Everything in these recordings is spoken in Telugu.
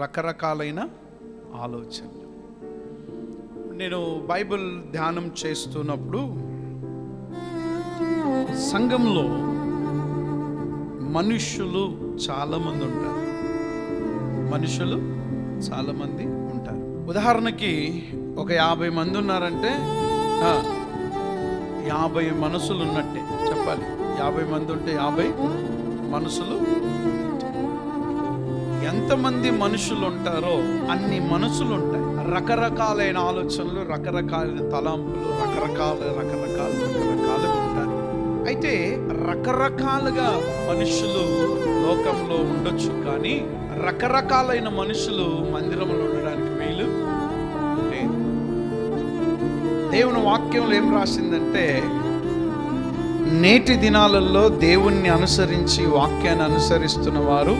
రకరకాలైన ఆలోచనలు. నేను బైబిల్ ధ్యానం చేస్తున్నప్పుడు సంఘంలో మనుష్యులు చాలామంది ఉంటారు. మనుషులు చాలామంది ఉంటారు. ఉదాహరణకి ఒక యాభై మంది ఉన్నారంటే యాభై మనసులు ఉన్నట్టే చెప్పాలి. యాభై మంది ఉంటే యాభై మనసులు ఎంతమంది మనుషులు ఉంటారో అన్ని మనసులు ఉంటాయి రకరకాలైన ఆలోచనలు రకరకాలైన తలంపులు రకరకాల రకరకాల రకరకాలు ఉంటాయి. అయితే రకరకాలుగా మనుషులు లోకంలో ఉండొచ్చు కానీ రకరకాలైన మనుషులు మందిరంలో ఉండడానికి వీలు లేదు. దేవుని వాక్యంలో ఏం రాసిందంటే నేటి దినాలలో దేవుణ్ణి అనుసరించి వాక్యాన్ని అనుసరిస్తున్న వారు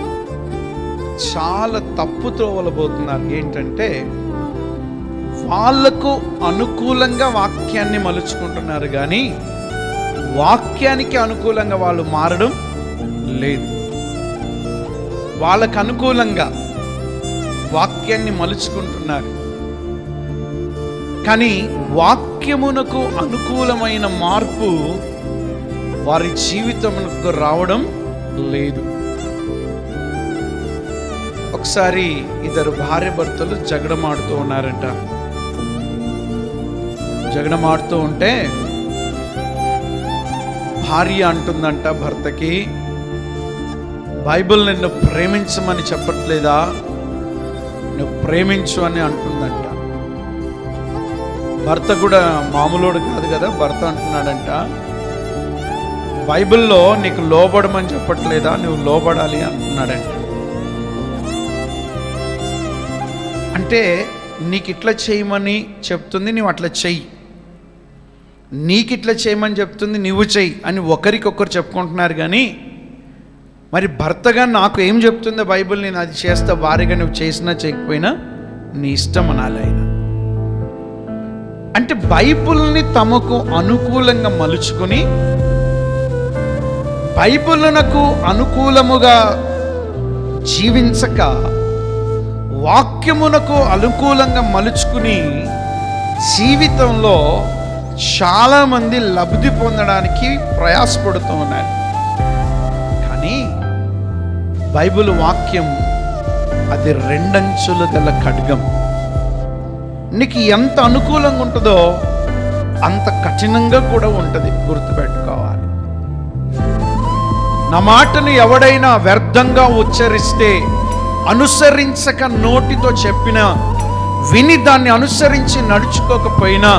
చాలా తప్పు త్రోవలబోతున్నారు. ఏంటంటే వాళ్ళకు అనుకూలంగా వాక్యాన్ని మలుచుకుంటున్నారు కానీ వాక్యానికి అనుకూలంగా వాళ్ళు మారడం లేదు. వాళ్ళకు అనుకూలంగా వాక్యాన్ని మలుచుకుంటున్నారు. కానీ వాక్యమునకు అనుకూలమైన మార్పు వారి జీవితమునకు రావడం లేదు. ఒకసారి ఇద్దరు భార్య భర్తలు జగడమాడుతూ ఉన్నారంట. జగడమాడుతూ ఉంటే భార్య అంటుందంట భర్తకి బైబిల్ నిన్ను ప్రేమించమని చెప్పట్లేదా? నువ్వు ప్రేమించు అని అంటుందంట. భర్త కూడా మామూలుడు కాదు కదా భర్త అంటున్నాడంట. బైబిల్లో నీకు లోబడమని చెప్పట్లేదా? నువ్వు లోబడాలి అంటున్నాడంట. అంటే నీకు ఇట్లా చేయమని చెప్తుంది నువ్వు అట్లా చెయ్యి. నీకు ఇట్లా చేయమని చెప్తుంది నువ్వు చెయ్యి అని ఒకరికొకరు చెప్పుకుంటున్నారు కానీ మరి భర్తగా నాకు ఏం చెప్తుందో బైబిల్ నేను అది చేస్తా వారిగా నువ్వు చేసినా చేయకపోయినా నీ ఇష్టం అనాలి ఆయన. అంటే బైబిల్ని తమకు అనుకూలంగా మలుచుకొని బైబిల్నకు అనుకూలముగా జీవించక వాక్యమునకు అనుకూలంగా మలుచుకుని జీవితంలో చాలామంది లబ్ధి పొందడానికి ప్రయాసపడుతూ ఉన్నారు. కానీ బైబిల్ వాక్యం అది రెండంచులు గల ఖడ్గం. నీకు ఎంత అనుకూలంగా ఉంటుందో అంత కఠినంగా కూడా ఉంటుంది గుర్తుపెట్టుకోవాలి. నా మాటను ఎవడైనా వ్యర్థంగా ఉచ్చరిస్తే అనుసరించక నోటితో చెప్పిన విని దాన్ని అనుసరించి నడుచుకోకపోయినా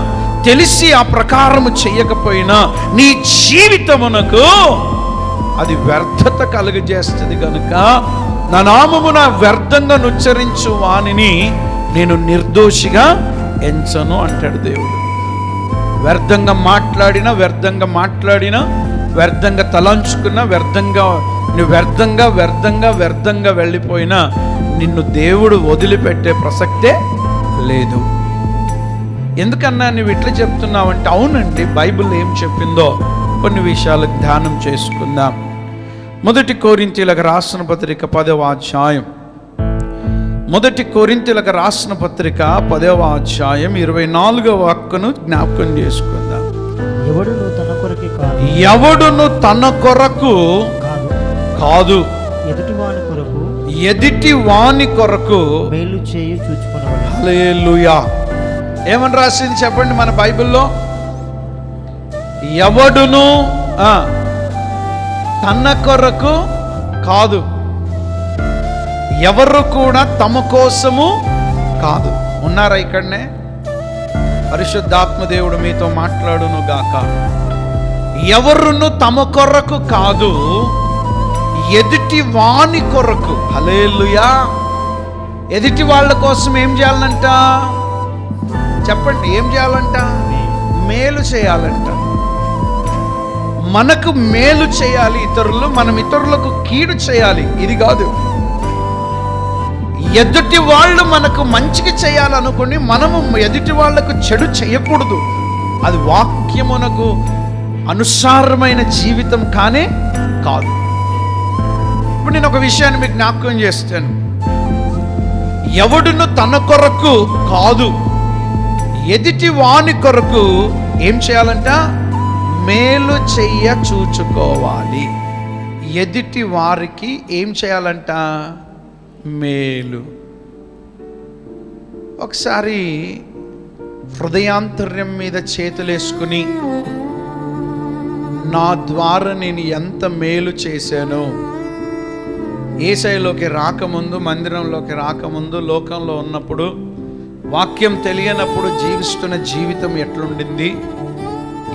తెలిసి ఆ ప్రకారము చెయ్యకపోయినా నీ జీవితమునకు అది వ్యర్థత కలుగజేస్తుంది కనుక నా నామమున వ్యర్థంగా నుచ్చరించు వానిని నేను నిర్దోషిగా ఎంచను అంటాడు దేవుడు. వ్యర్థంగా మాట్లాడినా వ్యర్థంగా మాట్లాడినా వ్యర్థంగా తలంచుకున్నా వ్యర్థంగా నువ్వు వ్యర్థంగా వ్యర్థంగా వ్యర్థంగా వెళ్ళిపోయినా నిన్ను దేవుడు వదిలిపెట్టే ప్రసక్తే లేదు. ఎందుకన్నా నువ్వు ఇట్లా చెప్తున్నావంటే అవునండి బైబిల్ ఏం చెప్పిందో కొన్ని విషయాలకు ధ్యానం చేసుకుందాం. మొదటి కోరింతీలకు రాసిన పత్రిక పదవ అధ్యాయం. మొదటి కోరింతీలకు రాసిన పత్రిక పదవ అధ్యాయం ఇరవై నాలుగవ హక్కును జ్ఞాపకం చేసుకుందాం. ఎవడును ఎవడును తన కొరకు కాదు. ఎదుటివాని కొరకు ఎదిటి వాని కొరకు మేలు చేయు ఏమని రాసింది చెప్పండి మన బైబిల్లో? ఎవడును తన కొరకు కాదు. ఎవరు కూడా తమ కోసము కాదు. ఉన్నారా ఇక్కడనే? పరిశుద్ధాత్మ దేవుడు మీతో మాట్లాడును గాక ఎవరును తమ కొరకు కాదు ఎదుటి వాని కొరకు. హలేలుయా ఎదుటి వాళ్ళ కోసం ఏం చేయాలంట? చెప్పండి ఏం చేయాలంట? మేలు చేయాలంట. మనకు మేలు చేయాలి ఇతరులు మనం ఇతరులకు కీడు చేయాలి ఇది కాదు. ఎదుటి వాళ్ళు మనకు మంచిగా చేయాలనుకుని మనము ఎదుటి వాళ్ళకు చెడు చేయకూడదు. అది వాక్యమునకు అనుసారమైన జీవితం కానే కాదు. ఇప్పుడు నేను ఒక విషయాన్ని మీకు జ్ఞాపకం చేస్తాను. ఎవడును తన కొరకు కాదు ఎదుటి వాని కొరకు ఏం చేయాలంట? మేలు చెయ్య చూచుకోవాలి. ఎదుటి వారికి ఏం చేయాలంట? మేలు. ఒకసారి హృదయాంతర్యం మీద చేతులేసుకుని నా ద్వారా నేను ఎంత మేలు చేశాను. ఏసైలోకి రాకముందు మందిరంలోకి రాకముందు లోకంలో ఉన్నప్పుడు వాక్యం తెలియనప్పుడు జీవిస్తున్న జీవితం ఎట్లుండింది?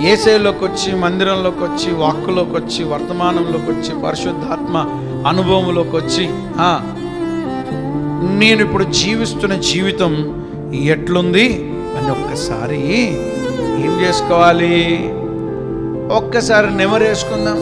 ఏసైలోకి వచ్చి మందిరంలోకి వచ్చి వాక్కులోకి వచ్చి వర్తమానంలోకి వచ్చి పరిశుద్ధాత్మ అనుభవంలోకి వచ్చి నేను ఇప్పుడు జీవిస్తున్న జీవితం ఎట్లుంది? అని ఒక్కసారి ఏం చేసుకోవాలి? ఒక్కసారి నెమరేసుకుందాం